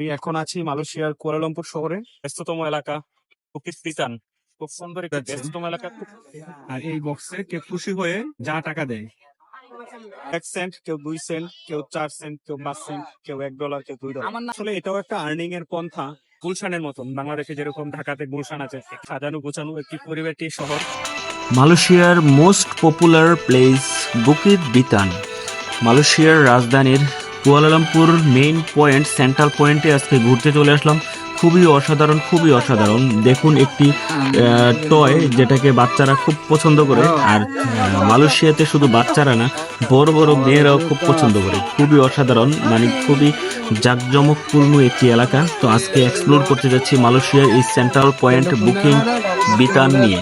আমি এখন আছি মালয়েশিয়ার কুয়ালালামপুর শহরে ব্যস্ততম এলাকা কুকিস পিসান খুব সুন্দর একটি আচ্ছা। ব্যস্ততম এলাকা আর এই বক্সে কেউ খুশি হয়ে যা টাকা দেয়? এক সেন্ট কেউ দুই সেন্ট কেউ চার সেন্ট কেউ পাঁচ সেন্ট কেউ এক ডলার কেউ দুই ডলার আসলে এটাও একটা আর্নিং এর পন্থা গুলশানের মতন। বাংলাদেশে যেরকম ঢাকাতে গুলশান আছে সাজানো গোছানো একটি পরিবেশটি শহর। মালয়েশিয়ার most popular place Bukit Bintang মালয়েশিয়ার রাজধানীর কুয়ালালামপুর মেইন পয়েন্ট সেন্ট্রাল পয়েন্টে আজকে ঘুরতে চলে আসলাম। খুবই অসাধারণ খুবই অসাধারণ। দেখুন একটি টয় যেটাকে বাচ্চারা খুব পছন্দ করে। আর মালয়েশিয়াতে শুধু বাচ্চারা না বড় বড় মেয়েরাও খুব পছন্দ করে। খুবই অসাধারণ মানে খুবই জাঁকজমকপূর্ণ একটি এলাকা। তো আজকে এক্সপ্লোর করতে যাচ্ছি মালয়েশিয়ার এই সেন্ট্রাল পয়েন্ট বুকিং বিতান নিয়ে।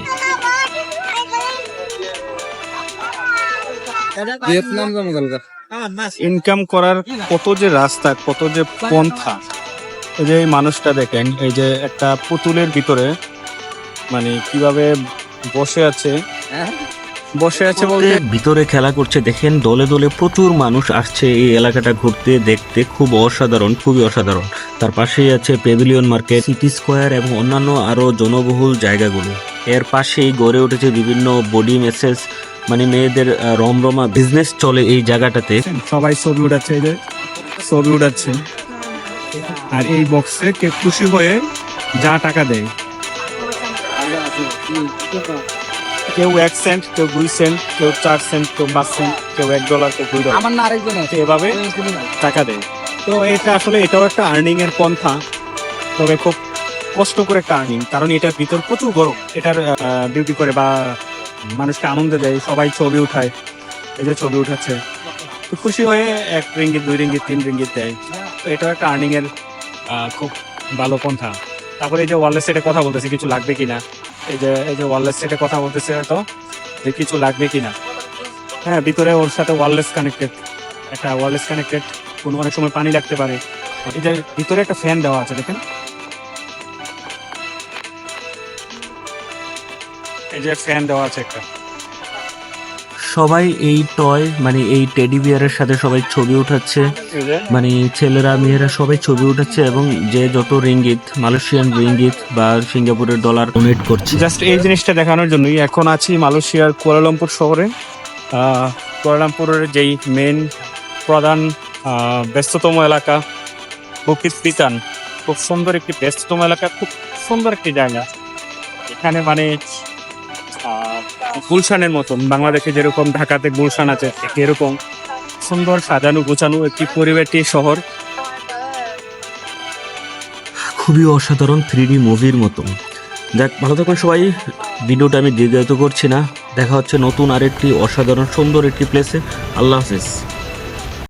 ভিয়েতনাম ইনকাম করার কত যে রাস্তা, কত যে পন্থা, এই যে মানুষটা দেখেন, এই যে একটা পুতুলের ভিতরে মানে কীভাবে বসে আছে বসে আছে বলতে ভিতরে খেলা করছে, দেখেন দলে দলে প্রচুর মানুষ আসছে, এই এলাকাটা ঘুরতে দেখতে খুব অসাধারণ, খুবই অসাধারণ। তার পাশেই আছে পেভিলিয়ন মার্কেট সিটি স্কোয়ার এবং অন্যান্য আরও জনবহুল জায়গাগুলো। এর পাশেই গড়ে উঠেছে বিভিন্ন বডি মেসেজ মানে মেয়েদের রমরমা বিজনেস চলে এই জায়গাটাতে। সবাই ছবি উঠাচ্ছে এই যে ছবি উঠাচ্ছে। আর এই বক্সে কেউ খুশি হয়ে যা টাকা দেয়। কেউ এক সেন্ট কেউ দুই সেন্ট কেউ চার সেন্ট কেউ পাঁচ সেন্ট কেউ এক ডলার কেউ দুই ডলার আমার না আরেকজন আছে। এভাবে টাকা দেয়। তো এটা আসলে এটাও একটা আর্নিং এর পন্থা। তবে খুব কষ্ট করে একটা আর্নিং কারণ এটার ভিতর প্রচুর গরম। এটার ডিউটি করে বা মানুষকে আনন্দ দেয়, সবাই ছবি উঠায়, এই যে ছবি উঠাচ্ছে। খুশি হয়ে এক রিঙ্গিত, দুই রিঙ্গিত, তিন রিঙ্গিত দেয়। তো এটাও একটা আর্নিং এর খুব ভালো পন্থা। তারপরে এই যে ওয়ারলেস সেটে কথা বলতেছে, কিছু লাগবে কিনা? এই যে এই যে ওয়ারলেস সেটে কথা বলতেছে হয়তো, যে কিছু লাগবে কিনা? হ্যাঁ ভিতরে ওর সাথে ওয়ারলেস কানেক্টেড একটা ওয়ারলেস কানেক্টেড কোনো অনেক সময় পানি লাগতে পারে। এই যে ভিতরে একটা ফ্যান দেওয়া আছে, দেখেন। এই যে ফ্যান দেওয়া আছে একটা। সবাই এই টয় মানে এই টেডি বিয়ারের সাথে সবাই ছবি উঠাচ্ছে। মানে ছেলেরা মেয়েরা সবাই ছবি উঠাচ্ছে এবং যে যত রিঙ্গিত মালয়েশিয়ান রিঙ্গিত বা সিঙ্গাপুরের ডলার ডোনেট করছে। জাস্ট এই জিনিসটা দেখানোর জন্যই এখন আছি মালয়েশিয়ার কুয়ালালামপুর শহরে। কুয়ালালামপুরের যেই মেন প্রধান ব্যস্ততম এলাকা বুকিত পিতান খুব সুন্দর একটি ব্যস্ততম এলাকা খুব সুন্দর একটি জায়গা। এখানে মানে গুলশানের মতন। বাংলাদেশে যেরকম, ঢাকাতে গুলশান আছে এরকম সুন্দর সাজানো গোছানো একটি পরিবেশটি শহর। খুবই অসাধারণ থ্রি মুভির মতন দেখ ভালো থাকুন সবাই। ভিডিওটা আমি দীর্ঘায়িত করছি না। দেখা হচ্ছে নতুন আরেকটি অসাধারণ, সুন্দর একটি প্লেসে আল্লাহ হাফেজ।